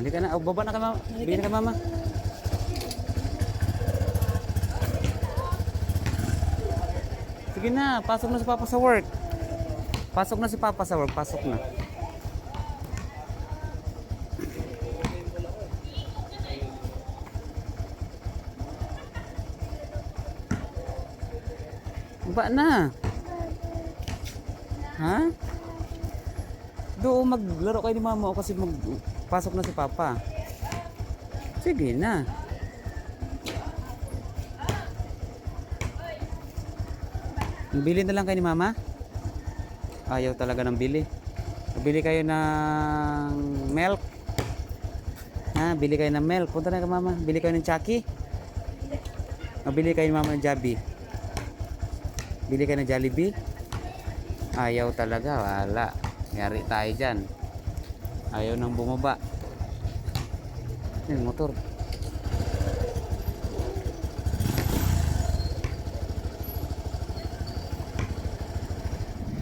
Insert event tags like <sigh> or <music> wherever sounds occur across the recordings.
Hindi ka na. Oh, baba na ka mama. Bili ka mama. Sige na, pasok na si Papa sa work. Pasok na si Papa sa work, pasok na. Baba na. Ha? Doon maglaro kayo ni mama o kasi magpasok na si papa. Sige na. Bili na lang kayo ni mama? Ayaw talaga ng bili. Bili kayo ng milk. Ha, bili kayo ng milk. Punta na ka mama. Bili kayo ng Chucky. Bili kayo ni mama ng Jabi. Bili kayo ng Jollibee. Ayaw talaga, wala. Yari tayo dyan. Ayaw nang bumaba. Yan, motor.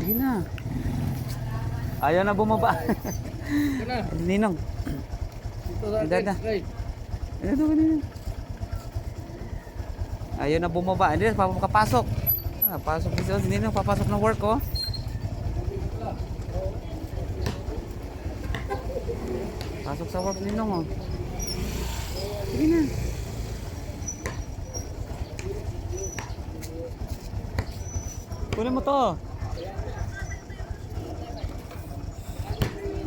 Sige na. Ayaw na bumaba. <laughs> Ninong. Dada. Ba Ninong? Ayaw na bumaba. Hindi, papapasok. Ah, pasok dito. Ninong, papasok ng work, oh. Pasok sa work ninong oh. Sige na. Kunin mo to.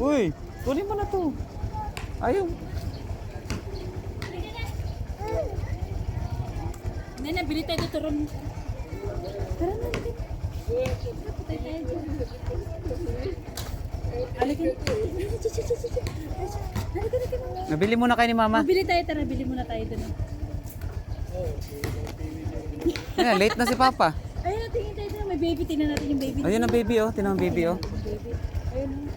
Uy, kunin mo na to. Ayaw. Nena, bili tayo dito ron. Tara na, dito. Patay tayo na. Halika na. Nabili muna kayo ni mama. Bili tayo, tara. Bili muna tayo dun. Ayan, late na si papa. Ayun na, tingin tayo dun. May baby. Tingnan natin yung baby. Ayun ang baby oh. Tinan ang baby oh. Baby. Ayun na.